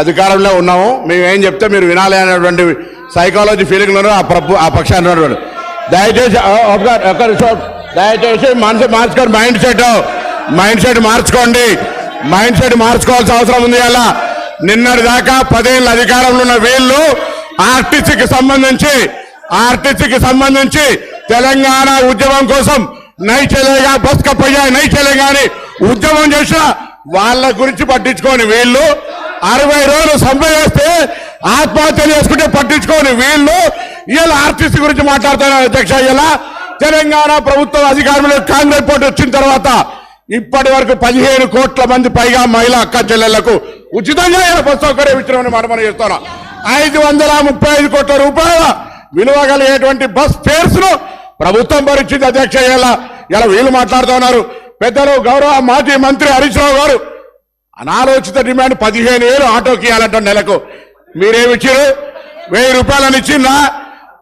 అధికారంలో ఉన్నాము. మేము ఏం చెప్తే మీరు వినాలి అనేటువంటి సైకాలజీ ఫీలింగ్లో ఆ ప్రభు ఆ పక్షాన్ని ఉన్నటువంటి దయచేసి దయచేసి మనసు మార్చుకోండి మైండ్ సెట్ మైండ్ సెట్ మార్చుకోండి. మైండ్ సెట్ మార్చుకోవాల్సిన అవసరం ఉంది అలా. నిన్నటి దాకా పదేళ్ళ అధికారంలో ఉన్న వీళ్ళు ఆర్టీసీకి సంబంధించి ఆర్టీసీకి సంబంధించి తెలంగాణ ఉద్యమం కోసం నైచలేగా చెలేగా బస్ కప్పయ్యా అని ఉద్యమం చేసిన వాళ్ళ గురించి పట్టించుకోని వీళ్ళు అరవై రోజులు సమ్మె చేస్తే ఆత్మహత్యలు చేసుకుంటే పట్టించుకోని వీళ్ళు. ఇలా ఆర్టీసీ గురించి మాట్లాడుతున్నారు అధ్యక్ష ఇలా తెలంగాణ ప్రభుత్వం అధికారంలో కాంగ్రెస్ పార్టీ వచ్చిన తర్వాత ఇప్పటి వరకు పదిహేను కోట్ల మంది పైగా మహిళా అక్క చెల్లెళ్ళకు ఉచితంగా ఇలా బస్ సౌకర్యం ఇచ్చినామని మనం చేస్తున్నాం. ఐదు వందల ముప్పై ఐదు కోట్ల రూపాయల విలువ కలిగేటువంటి బస్ ఫేర్స్ను ప్రభుత్వం భరించింది అధ్యక్ష ఇలా ఇలా వీళ్ళు మాట్లాడుతున్నారు. పెద్దలు గౌరవ మాజీ మంత్రి హరీష్ గారు అనాలోచిత డిమాండ్ పదిహేను వేలు ఆటోకి ఇవ్వాలంట నెలకు. మీరేమిచ్చారు వెయ్యి రూపాయలని ఇచ్చిందా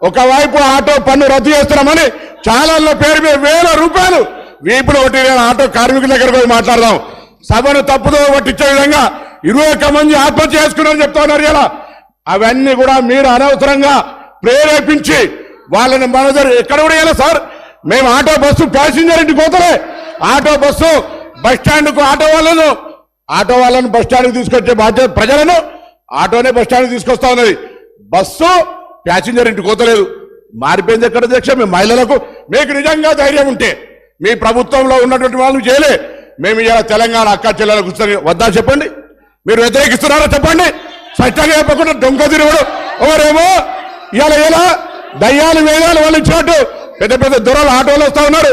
ఒకవైపు ఆటో పన్ను రద్దు చేస్తున్నామని చాలా పేరు మీద వేల రూపాయలు. వీపులు ఒకటి ఆటో కార్మికుల దగ్గర పోయి మాట్లాడదాం. సభను తప్పుదో పట్టించే విధంగా ఇరవై ఒక్క మంది ఆత్మహత్య చేసుకున్నారని చెప్తా ఉన్నారు ఇలా. అవన్నీ కూడా మీరు అనవసరంగా ప్రేరేపించి వాళ్ళని మన ఎక్కడ కూడా ఇలా సార్. మేము ఆటో బస్సు ప్యాసింజర్ ఇంటికి పోతలే. ఆటో బస్సు బస్ స్టాండ్కు ఆటో వాళ్ళను ఆటో వాళ్ళను బస్ స్టాండ్ తీసుకొచ్చే బాధ్యత ప్రజలను ఆటోనే బస్ స్టాండ్ తీసుకొస్తా ఉన్నది. బస్సు ప్యాసింజర్ ఇంటికి పోతలేదు మారిపోయింది ఎక్కడ అధ్యక్ష? మీ మహిళలకు. మీకు నిజంగా ధైర్యం ఉంటే మీ ప్రభుత్వంలో ఉన్నటువంటి వాళ్ళు చేయలే. మేము ఇలా తెలంగాణ అక్క చెల్లెలకు ఉచితంగా వద్దా చెప్పండి? మీరు వ్యతిరేకిస్తున్నారా చెప్పండి? స్పష్టంగా చెప్పకుండా డొంక తిరుగుడు. ఎవరేమో ఇలా ఇలా దయ్యాలు వేదాలు వాళ్ళు ఇచ్చినట్టు పెద్ద పెద్ద దొరలు ఆటోలు వస్తూ ఉన్నారు.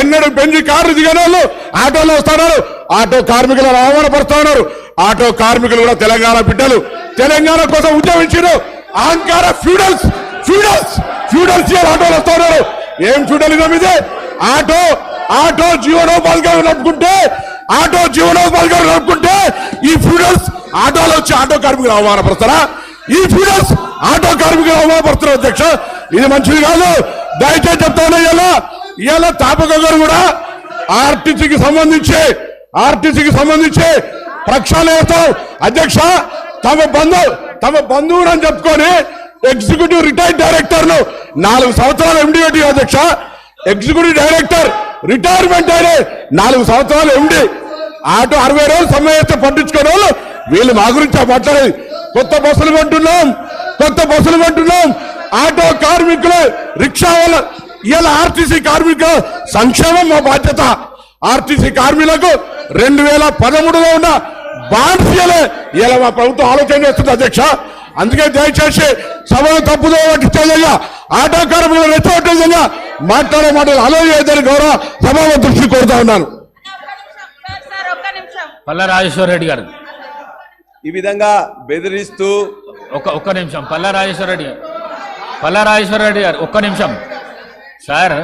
ఎన్నడూ పెంచి కార్లు దిగనోళ్ళు ఆటోలో వస్తున్నారు. ఆటో కార్మికులను అవమానపరుస్తా ఉన్నారు ఆటో కార్మికులు కూడా తెలంగాణ బిడ్డలు. తెలంగాణ కోసం ఉద్యమించారు అహంకార ఫ్యూడల్స్ ఫ్యూడల్స్ ఫ్యూడల్స్ ఆటోలు వస్తా ఉన్నారు ఏం ఫ్యూడలిజం ఇదే? ఆటో ఆటో జీవనోపాధిగా నడుపుకుంటే ఆటో జీవనోపాధిగా నడుపుకుంటే ఈ ఫ్యూడల్స్ ఆటోలో వచ్చి ఆటో కార్మికులు అవమానపరుస్తారా? ఈ ఫ్యూడల్స్ ఆటో కార్మికులు అవమానపరుస్తారు అధ్యక్ష. ఇది మంచిది కాదు. దయచేసి చెప్తాను ఇలా ఇలా తాపక గారు కూడా ఆర్టీసీకి సంబంధించి ఆర్టీసీకి సంబంధించి ప్రక్షాళన చేస్తాం. అధ్యక్ష తమ బంధు తమ బంధువులు అని చెప్పుకొని ఎగ్జిక్యూటివ్ రిటైర్డ్ డైరెక్టర్ను నాలుగు సంవత్సరాలు ఎండి అధ్యక్ష ఎగ్జిక్యూటివ్ డైరెక్టర్ రిటైర్మెంట్ అయిన నాలుగు సంవత్సరాలు ఎండి ఆటో అరవై రోజులు సమ్మె చేస్తే పట్టించుకునే వాళ్ళు వీళ్ళు మా గురించి మాట్లాడేది. కొత్త బస్సులు కొంటున్నాం కొత్త బస్సులు కొంటున్నాం. ఆటో కార్మికులు రిక్షా వాళ్ళ ఇవాళ ఆర్టీసీ కార్మికుల సంక్షేమం మా బాధ్యత. ఆర్టీసీ కార్మికులకు రెండు వేల పదమూడులో ఉన్న ఇవ్వలే ఇలా మా ప్రభుత్వం ఆలోచన చేస్తుంది అధ్యక్ష. అందుకే దయచేసి సభను తప్పుదో పట్టించే విధంగా ఆటో కార్మికులు రెచ్చగొట్టే విధంగా మాట్లాడే మాటలు ఆలోచించని గౌరవ సభ దృష్టి కోరుతా ఉన్నాను. సార్ సార్ ఒక్క నిమిషం పల్ల రాజేశ్వర రెడ్డి గారు. ఈ విధంగా బెదిరిస్తూ ఒక్క ఒక్క నిమిషం. పల్ల రాజేశ్వర రెడ్డి గారు. పల్లారాజేశ్వర రెడ్డి గారు ఒక్క నిమిషం. సార్